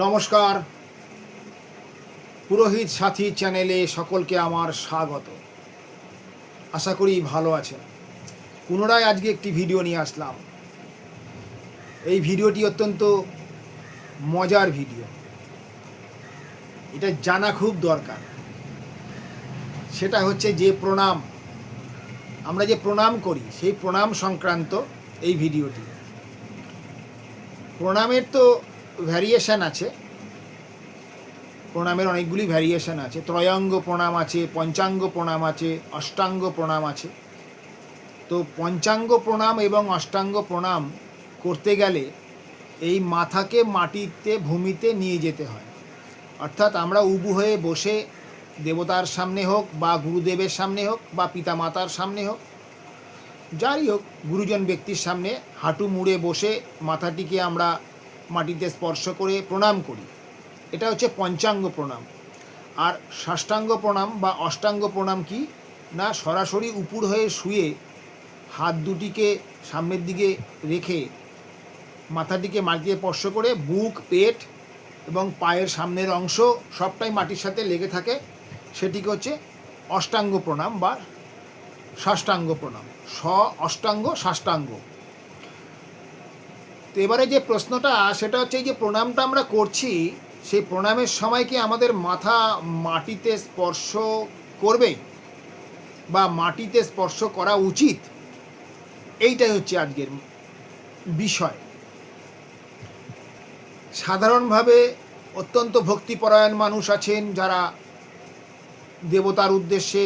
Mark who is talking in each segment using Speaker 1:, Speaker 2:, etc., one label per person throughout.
Speaker 1: নমস্কার। পুরোহিত সাথী চ্যানেলে সকলকে আমার স্বাগত। আশা করি ভালো আছেন। পুনরায় আজকে একটি ভিডিও নিয়ে আসলাম। এই ভিডিওটি অত্যন্ত মজার ভিডিও। এটা জানা খুব দরকার। সেটা হচ্ছে যে প্রণাম। আমরা যে প্রণাম করি, সেই প্রণাম সংক্রান্ত এই ভিডিওটি। প্রণামের তো ভ্যারিয়েশন আছে। প্রণামের অনেকগুলি ভ্যারিয়েশান আছে। ত্রয়াঙ্গ প্রণাম আছে, পঞ্চাঙ্গ প্রণাম আছে, অষ্টাঙ্গ প্রণাম আছে। তো পঞ্চাঙ্গ প্রণাম এবং অষ্টাঙ্গ প্রণাম করতে গেলে এই মাথাকে মাটিতে, ভূমিতে নিয়ে যেতে হয়। অর্থাৎ আমরা উবু হয়ে বসে দেবতার সামনে হোক বা গুরুদেবের সামনে হোক বা পিতা মাতার সামনে হোক যাই হোক, গুরুজন ব্যক্তির সামনে হাঁটু মুড়ে বসে মাথাটিকে আমরা মাটিতে স্পর্শ করে প্রণাম করি। এটা হচ্ছে পঞ্চাঙ্গ প্রণাম। আর ষষ্ঠাঙ্গ প্রণাম বা অষ্টাঙ্গ প্রণাম কি? না, সরাসরি উপুর হয়ে শুয়ে হাত দুটিকে সামনের দিকে রেখে মাথাটিকে মাটিতে স্পর্শ করে বুক, পেট এবং পায়ের সামনের অংশ সবটাই মাটির সাথে লেগে থাকে। সেটিকে হচ্ছে অষ্টাঙ্গ প্রণাম বা ষষ্ঠাঙ্গ প্রণাম। স, অষ্টাঙ্গ ষষ্ঠাঙ্গ তো এবারে যে প্রশ্নটা, সেটা হচ্ছে এই যে প্রণামটা আমরা করছি, সেই প্রণামের সময় কি আমাদের মাথা মাটিতে স্পর্শ করবে? বা মাটিতে স্পর্শ করা উচিত? এইটাই হচ্ছে আজকের বিষয়। সাধারণভাবে অত্যন্ত ভক্তিপরায়ণ মানুষ আছেন যারা দেবতার উদ্দেশ্যে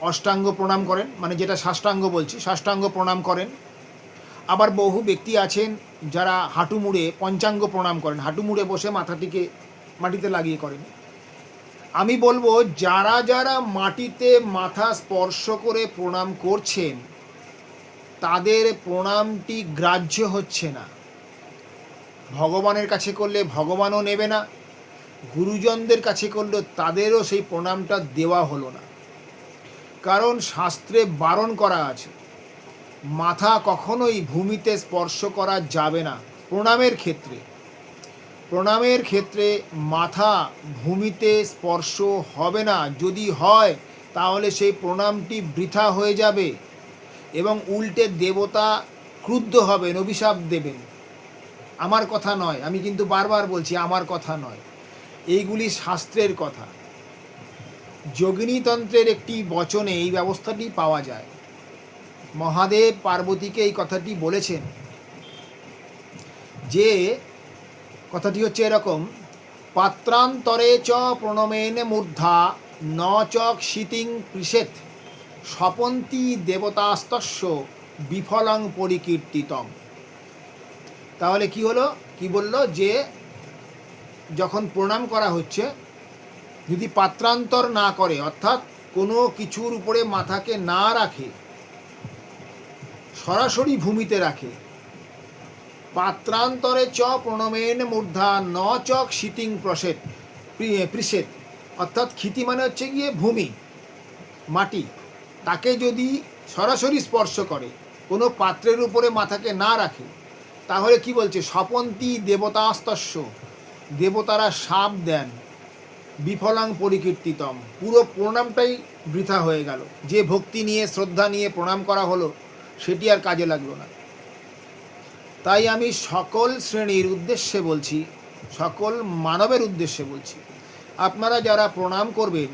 Speaker 1: অষ্টাঙ্গ প্রণাম করেন মানে যেটা সাষ্টাঙ্গ বলছি, সাষ্টাঙ্গ প্রণাম করেন। আবার বহু ব্যক্তি আছেন যারা হাঁটু মুড়ে পঞ্চাঙ্গ প্রণাম করেন, হাঁটু মুড়ে বসে মাথাটিকে মাটিতে লাগিয়ে করেন। আমি বলব, যারা যারা মাটিতে মাথা স্পর্শ করে প্রণাম করছেন, তাদের প্রণামটি গ্রাহ্য হচ্ছে না। ভগবানের কাছে করলে ভগবানও নেবে না, গুরুজনদের কাছে করলে তাদেরও সেই প্রণামটা দেওয়া হলো না। কারণ শাস্ত্রে বারণ করা আছে মাথা কখনোই ভূমিতে স্পর্শ করা যাবে না, প্রণামের ক্ষেত্রে। প্রণামের ক্ষেত্রে মাথা ভূমিতে স্পর্শ হবে না, যদি হয়, তাহলে সেই প্রণামটি বৃথা হয়ে যাবে এবং উল্টে দেবতা ক্রুদ্ধ হবেন, অভিশাপ দেবেন। আমার কথা নয়, আমি কিন্তু বারবার বলছি, আমার কথা নয়। এইগুলি শাস্ত্রের কথা। যোগিনীতন্ত্রের একটি বচনে এই ব্যবস্থাটি পাওয়া যায়। মহাদেব পার্বতীকে এই কথাটি বলেছেন যে কথাটি হচ্ছে এরকম, পাত্রান্তরে চ প্রণমেন মূর্ধা, ন চক শীতিং পৃষেত স্বপন্তি দেবতাস্তস্য বিফলং পরিকীর্তিতম। তাহলে কি হলো? কি বলল? যে যখন প্রণাম করা হচ্ছে, যদি পাত্রান্তর না করে, অর্থাৎ কোনো কিছুর উপরে মাথাকে না রাখে সরাসরি ভূমিতে রাখে। পাত্রান্তরে চ প্রণমেন মূর্ধা, ন চক শীতিং প্রসেদ পৃষেদ অর্থাৎ ক্ষিতি মানে হচ্ছে গিয়ে ভূমি, মাটি। তাকে যদি সরাসরি স্পর্শ করে, কোনো পাত্রের উপরে মাথাকে না রাখে, তাহলে কি বলছে? স্বপন্তি দেবতাস্তস্য, দেবতারা সাপ দেন, বিফলাং পরিকীর্তিতম। পুরো প্রণামটাই বৃথা হয়ে গেল। যে ভক্তি নিয়ে, শ্রদ্ধা নিয়ে প্রণাম করা হলো সেটি আর কাজে লাগল না। তাই আমি সকল শ্রেণির উদ্দেশ্যে বলছি, সকল মানবের উদ্দেশ্যে বলছি, আপনারা যারা প্রণাম করবেন,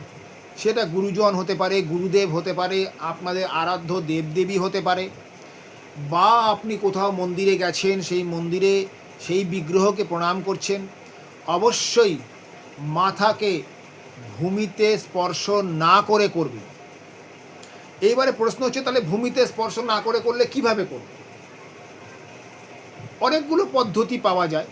Speaker 1: সেটা গুরুজন হতে পারে, গুরুদেব হতে পারে, আপনাদের আরাধ্য দেবদেবী হতে পারে, বা আপনি কোথাও মন্দিরে গেছেন, সেই মন্দিরে সেই বিগ্রহকে প্রণাম করছেন, অবশ্যই মাথাকে ভূমিতে স্পর্শ না করে করবে এইবারে প্রশ্ন হচ্ছে, তাহলে ভূমিতে স্পর্শ না করে করলে কীভাবে করবে? অনেকগুলো পদ্ধতি পাওয়া যায়।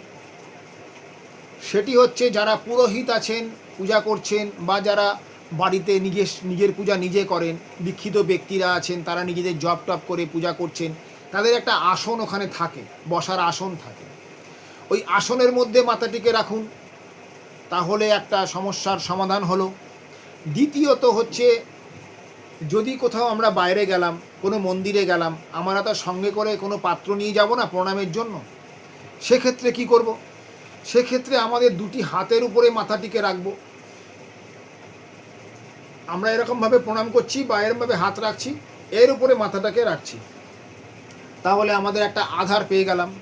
Speaker 1: সেটি হচ্ছে, যারা পুরোহিত আছেন, পূজা করছেন, বা যারা বাড়িতে নিজের নিজের পূজা নিজে করেন, দীক্ষিত ব্যক্তিরা আছেন, তারা নিজেদের জব টপ করে পূজা করছেন, তাদের একটা আসন ওখানে থাকে, বসার আসন থাকে। ওই আসনের মধ্যে মাথাটিকে রাখুন, তাহলে একটা সমস্যার সমাধান হলো। দ্বিতীয়ত হচ্ছে যদি কোথাও আমরা বাইরে গেলাম, কোনো মন্দিরে গেলাম আমরা তো সঙ্গে করে কোনো পাত্র নিয়ে যাব না প্রণামের জন্য? সেক্ষেত্রে কি করব? সেক্ষেত্রে আমাদের দুটি হাতের উপরে মাথাটিকে রাখব। আমরা এরকমভাবে প্রণাম করছি বা এরকমভাবে হাত রাখছি, এর উপরে মাথাটাকে রাখছি। তাহলে আমাদের একটা আধার পেয়ে গেলাম।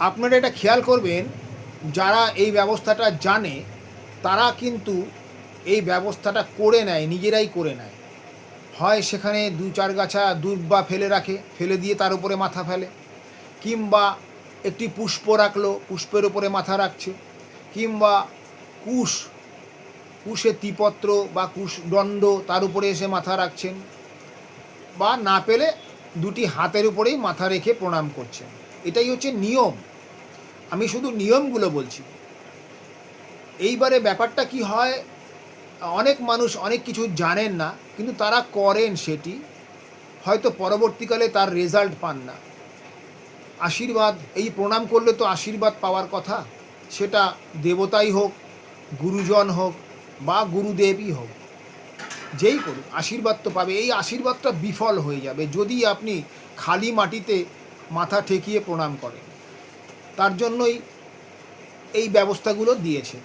Speaker 1: আপনারা এটা খেয়াল করবেন, যারা এই ব্যবস্থাটা জানে, তারা কিন্তু এই ব্যবস্থাটা করে নেয়, নিজেরাই করে নেয়। হয় সেখানে দু চার গাছা দুর্বা ফেলে রাখে, ফেলে দিয়ে তার উপরে মাথা ফেলে। কিংবা একটি পুষ্প রাখল, পুষ্পের উপরে মাথা রাখছে। কিংবা কুশ, কুশের তিপত্র বা কুশ দণ্ড তার উপরে এসে মাথা রাখছেন বা না পেলে দুটি হাতের উপরেই মাথা রেখে প্রণাম করছেন। এটাই হচ্ছে নিয়ম। আমি শুধু নিয়মগুলো বলছি। এইবারে ব্যাপারটা কি হয় অনেক মানুষ অনেক কিছু জানেন না, কিন্তু তারা করেন সেটি। হয়তো পরবর্তীকালে তার রেজাল্ট পান না। আশীর্বাদ, এই প্রণাম করলে তো আশীর্বাদ পাওয়ার কথা। সেটা দেবতাই হোক, গুরুজন হোক, বা গুরুদেবই হোক। যেই করুক, আশীর্বাদ তো পাবে। এই আশীর্বাদটা বিফল হয়ে যাবে যদি আপনি খালি মাটিতে মাথা ঠেকিয়ে প্রণাম করেন। তার জন্যই এই ব্যবস্থাগুলো দিয়েছে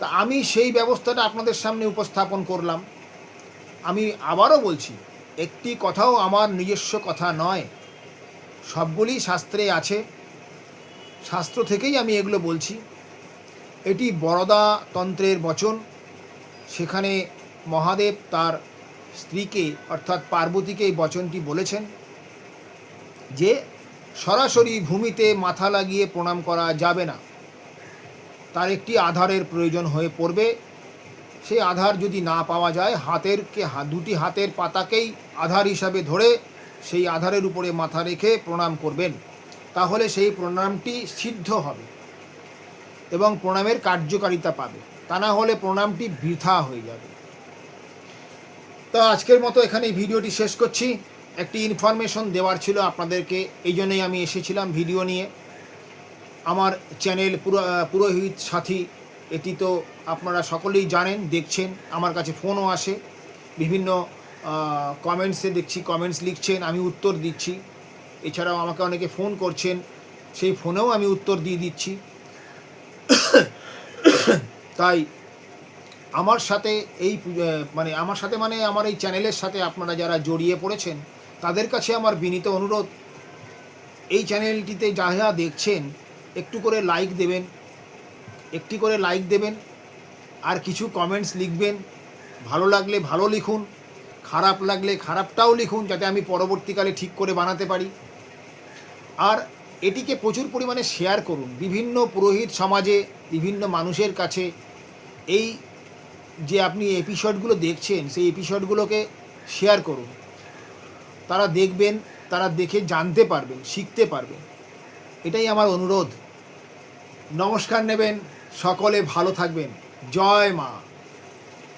Speaker 1: তা আমি সেই ব্যবস্থাটা আপনাদের সামনে উপস্থাপন করলাম। আমি আবারও বলছি, একটি কথাও আমার নিজস্ব কথা নয়। সবগুলি শাস্ত্রে আছে। শাস্ত্র থেকেই আমি এগুলো বলছি। এটি বরদা তন্ত্রের বচন। সেখানে মহাদেব তার স্ত্রীকে, অর্থাৎ পার্বতীকে এই বচনটি বলেছেন যে, সরাসরি ভূমিতে মাথা লাগিয়ে প্রণাম করা যাবে না। তার একটি আধারের প্রয়োজন হয়ে পড়বে। সেই আধার যদি না পাওয়া যায়, হাতের কে দুটি হাতের পাতাকেই আধার হিসাবে ধরে সেই আধারের উপরে মাথা রেখে প্রণাম করবেন। তাহলে সেই প্রণামটি সিদ্ধ হবে এবং প্রণামের কার্যকারিতা পাবে। তা না হলে প্রণামটি বৃথা হয়ে যাবে। তো আজকের মতো এখানে ভিডিওটি শেষ করছি। একটি ইনফরমেশন দেওয়ার ছিল আপনাদেরকে। এই জন্যই আমি এসেছিলাম ভিডিও নিয়ে। আমার চ্যানেল পুরো, পুরোহিত সাথী, এটি তো আপনারা সকলেই জানেন, দেখছেন, আমার কাছে ফোনও আসে। বিভিন্ন কমেন্টসে দেখছি কমেন্টস লিখছেন, আমি উত্তর দিচ্ছি। এছাড়াও আমাকে অনেকে ফোন করছেন, সেই ফোনেও আমি উত্তর দিয়ে দিচ্ছি। তাই, আমার সাথে এই মানে আমার সাথে মানে আমার এই চ্যানেলের সাথে আপনারা যারা জড়িয়ে পড়েছেন, তাদের কাছে আমার বিনীত অনুরোধ। এই চ্যানেলটিতে যা যা দেখছেন একটু করে লাইক দেবেন, একটি করে লাইক দেবেন, আর কিছু কমেন্টস লিখবেন। ভালো লাগলে ভালো লিখুন, খারাপ লাগলে খারাপটাও লিখুন যাতে আমি পরবর্তীকালে ঠিক করে বানাতে পারি। আর এটিকে প্রচুর পরিমাণে শেয়ার করুন। বিভিন্ন পুরোহিত সমাজে, বিভিন্ন মানুষের কাছে এই যে আপনি এপিসোডগুলো দেখছেন, সেই এপিসোডগুলোকে শেয়ার করুন। তারা দেখবেন, তারা দেখে জানতে পারবেন, শিখতে পারবেন। এটাই আমার অনুরোধ। নমস্কার নেবেন সকলে ভালো থাকবেন। জয় মা।